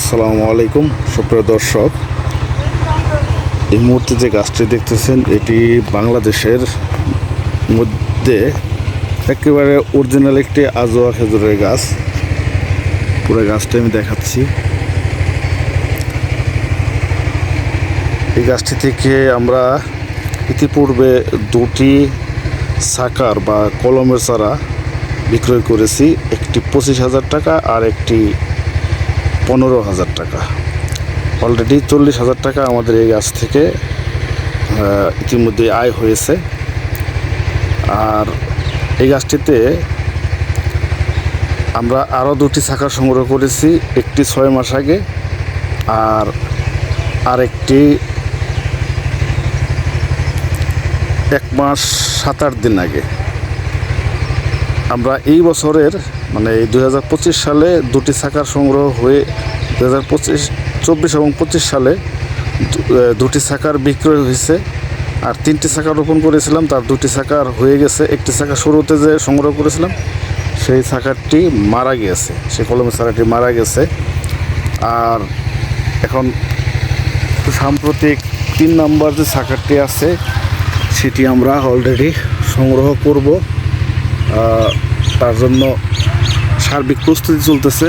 আসসালামু আলাইকুম, সুপ্রিয় দর্শক। এই মুহূর্তে যে গাছটি দেখতেছেন, এটি বাংলাদেশের মধ্যে একেবারে অরিজিনাল একটি আজোয়া খেজুরের গাছ। পুরো গাছটি আমি দেখাচ্ছি। এই গাছটি থেকে আমরা ইতিপূর্বে দুটি সাকার বা কলমের চারা বিক্রয় করেছি, একটি পঁচিশ হাজার টাকা আর একটি পনেরো হাজার টাকা। অলরেডি চল্লিশ হাজার টাকা আমাদের এই গাছ থেকে ইতিমধ্যে আয় হয়েছে। আর এই গাছটিতে আমরা আরও দুটি শাখা সংগ্রহ করেছি, একটি ছয় মাস আগে আর আরেকটি এক মাস সাত আট দিন আগে। আমরা এই বছরের মানে এই দু হাজার পঁচিশ সালে দুটি শাখার সংগ্রহ হয়ে দু হাজার পঁচিশ, চব্বিশ এবং পঁচিশ সালে দুটি শাখার বিক্রয় হয়েছে। আর তিনটি শাখা রোপণ করেছিলাম, তার দুটি শাখার হয়ে গেছে। একটি শাখা শুরুতে যে সংগ্রহ করেছিলাম, সেই শাখাটি মারা গিয়েছে সেই কলমের শাখাটি মারা গেছে। আর এখন সাম্প্রতিক তিন নম্বর যে শাখাটি আছে, সেটি আমরা অলরেডি সংগ্রহ করব। তার জন্য সার্বিক প্রস্তুতি চলতেছে।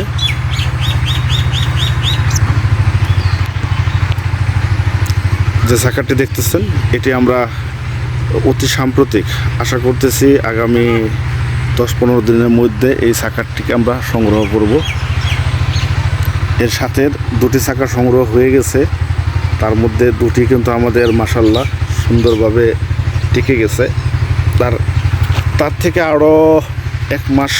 যে শাখাটি দেখতেছেন, এটি আমরা অতি সাম্প্রতিক। আশা করতেছি আগামী দশ পনেরো দিনের মধ্যে এই শাখাটিকে আমরা সংগ্রহ করব। এর সাথে দুটি শাখা সংগ্রহ হয়ে গেছে। তার মধ্যে দুটি কিন্তু আমাদের মাসাল্লাহ সুন্দরভাবে টিকে গেছে। তার তার থেকে আরও এক মাস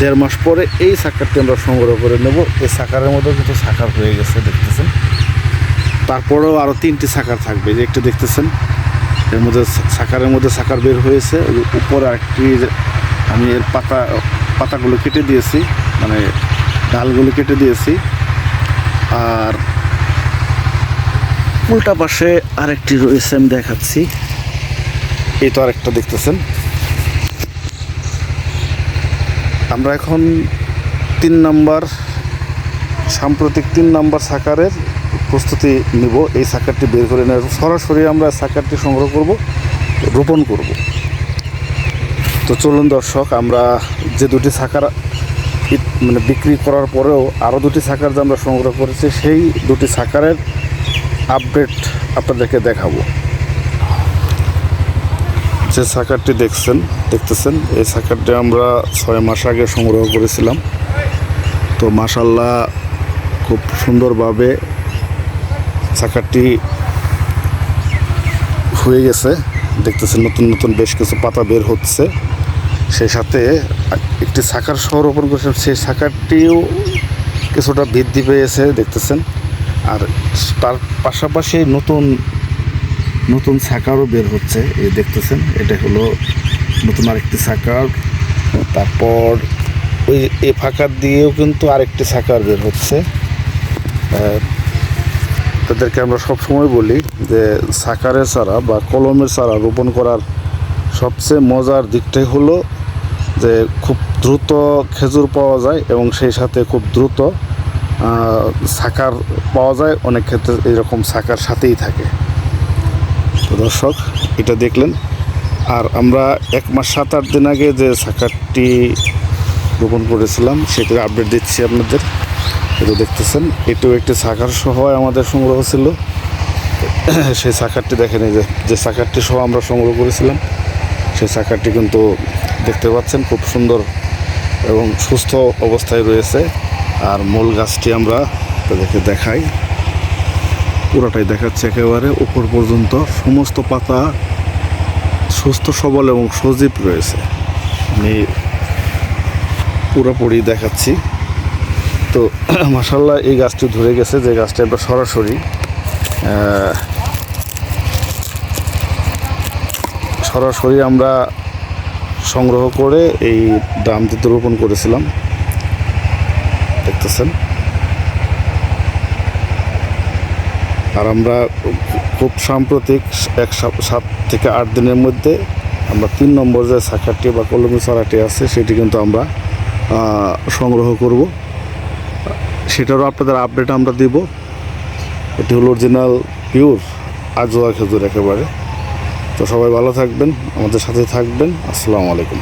দেড় মাস পরে এই সাকারটি আমরা সংগ্রহ করে নেব। এই সাকারের মধ্যে কিন্তু সাকার হয়ে গেছে দেখতেছেন? তারপরেও আরও তিনটি সাকার থাকবে যে একটু দেখতেছেন এর মধ্যে সাকারের মধ্যে সাকার বের হয়েছে ওই উপরে আরেকটি আমি এর পাতা পাতাগুলো কেটে দিয়েছি মানে ডালগুলো কেটে দিয়েছি আর উল্টা পাশে আরেকটি রয়েছে আমি দেখাচ্ছি। এই তো আরেকটা দেখতেছেন। আমরা এখন তিন নাম্বার, সাম্প্রতিক তিন নাম্বার সাকারের প্রস্তুতি নিব। এই সাকারটি বের করে নেব সরাসরি আমরা সাকারটি সংগ্রহ করব, রোপণ করব। তো চলুন দর্শক, আমরা যে দুটি সাকার মানে বিক্রি করার পরেও আরও দুটি সাকার যে আমরা সংগ্রহ করেছি, সেই দুটি সাকারের আপডেট আপনাদেরকে দেখাবো। যে সাকারটি দেখছেন, দেখতেছেন, এই সাকারটি আমরা ছয় মাস আগে সংগ্রহ করেছিলাম। তো মাসাল্লাহ খুব সুন্দরভাবে সাকারটি হয়ে গেছে। দেখতেছেন নতুন নতুন বেশ কিছু পাতা বের হচ্ছে। সেই সাথে একটি সাকার সহ রোপণ করেছিলাম সেই সাকারটিও কিছুটা বৃদ্ধি পেয়েছে, দেখতেছেন। আর তার পাশাপাশি নতুন নতুন সাকারও বের হচ্ছে, এই দেখতেছেন, এটা হলো নতুন আরেকটি সাকার। তারপর ওই এ ফাঁকার দিয়েও কিন্তু আরেকটি সাকার বের হচ্ছে। তাদেরকে আমরা সব সময় বলি যে সাকারের চারা বা কলমের চারা রোপণ করার সবচেয়ে মজার দিকটাই হলো যে খুব দ্রুত খেজুর পাওয়া যায় এবং সেই সাথে খুব দ্রুত সাকার পাওয়া যায়। অনেক ক্ষেত্রে এরকম সাকার সাথেই থাকে। দর্শক, এটা দেখলেন। আর আমরা এক মাস সাত আট দিন আগে যে সাকারটি রোপণ করেছিলাম সেটার আপডেট দিচ্ছি আপনাদের। এটা দেখতেছেন, এটাও একটি সাকার সহ আমাদের সংগ্রহ ছিল। সেই সাকারটি দেখেন, এই যে যে সাকারটি সহ আমরা সংগ্রহ করেছিলাম, সেই সাকারটি কিন্তু দেখতে পাচ্ছেন, খুব সুন্দর এবং সুস্থ অবস্থায় রয়েছে। আর মূল গাছটি আমরা তাদেরকে দেখাই। পুরোটাই দেখাচ্ছে একেবারে। উপর পর্যন্ত সমস্ত পাতা সুস্থ, সবল এবং সজীব রয়েছে। আমি পুরোপুরি দেখাচ্ছি। তো মাসাল্লাহ এই গাছটি ধরে গেছে, যে গাছটি আমরা সরাসরি সরাসরি আমরা সংগ্রহ করে এই ড্রামটিতে রোপণ করেছিলাম। দেখতেছেন? আর আমরা খুব সাম্প্রতিক এক সাত থেকে আট দিনের মধ্যে আমরা তিন নম্বর যে শাখাটি বা কলমি চারাটি আছে, সেটি কিন্তু আমরা সংগ্রহ করব। সেটারও আপনাদের আপডেট আমরা দিব। এটি হলো অরিজিনাল পিওর আজোয়া খেজুর একেবারে। তো সবাই ভালো থাকবেন, আমাদের সাথে থাকবেন। আসসালামু আলাইকুম।